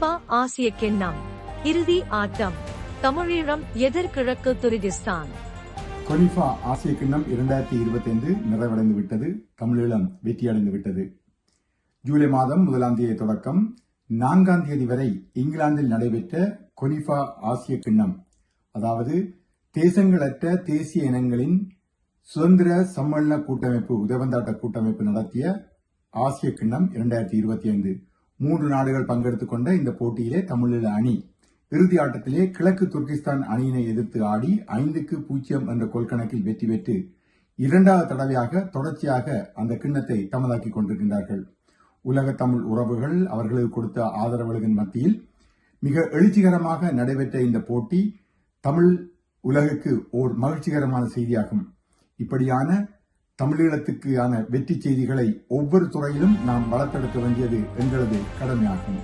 ஆசிய கிண்ணம் இறுதி ஆட்டம். தமிழீழம் எதிர்கிழக்கு துருகிஸ்தான். கொலிஃபா ஆசிய கிண்ணம் இரண்டாயிரத்தி இருபத்தைந்து நிறைவடைந்து விட்டது. தமிழீழம் வெற்றியடைந்து விட்டது. ஜூலை மாதம் முதலாம் தேதி தொடக்கம். நான்காம் தேதி வரை இங்கிலாந்தில் நடைபெற்ற கொனிஃபா ஆசிய கிண்ணம் அதாவது தேசங்களற்ற தேசிய இனங்களின் சுதந்திர சம்மேளன கூட்டமைப்பு உதவந்தாட்ட கூட்டமைப்பு நடத்திய ஆசிய கிண்ணம் இரண்டாயிரத்தி இருபத்தி ஐந்து மூன்று நாடுகள் பங்கெடுத்துக் கொண்ட இந்த போட்டியிலே தமிழீழ அணி. இறுதி ஆட்டத்திலே கிழக்கு துர்கிஸ்தான் அணியினை எதிர்த்து ஆடி ஐந்துக்கு பூஜ்ஜியம் என்ற கோல்கணக்கில் வெற்றி பெற்று இரண்டாவது தடவையாக தொடர்ச்சியாக அந்த கிண்ணத்தை தமதாக்கிக் கொண்டிருக்கின்றார்கள். உலக தமிழ் உறவுகள் அவர்களுக்கு கொடுத்த ஆதரவுகளின் மத்தியில் மிக எழுச்சிகரமாக நடைபெற்ற இந்த போட்டி தமிழ் உலகுக்கு ஓர் மகிழ்ச்சிகரமான செய்தியாகும். இப்படியான தமிழீழத்துக்கான வெற்றி செய்திகளை ஒவ்வொரு துறையிலும் நாம் வளர்த்தெடுக்க வேண்டியது எங்களது கடமையாகும்.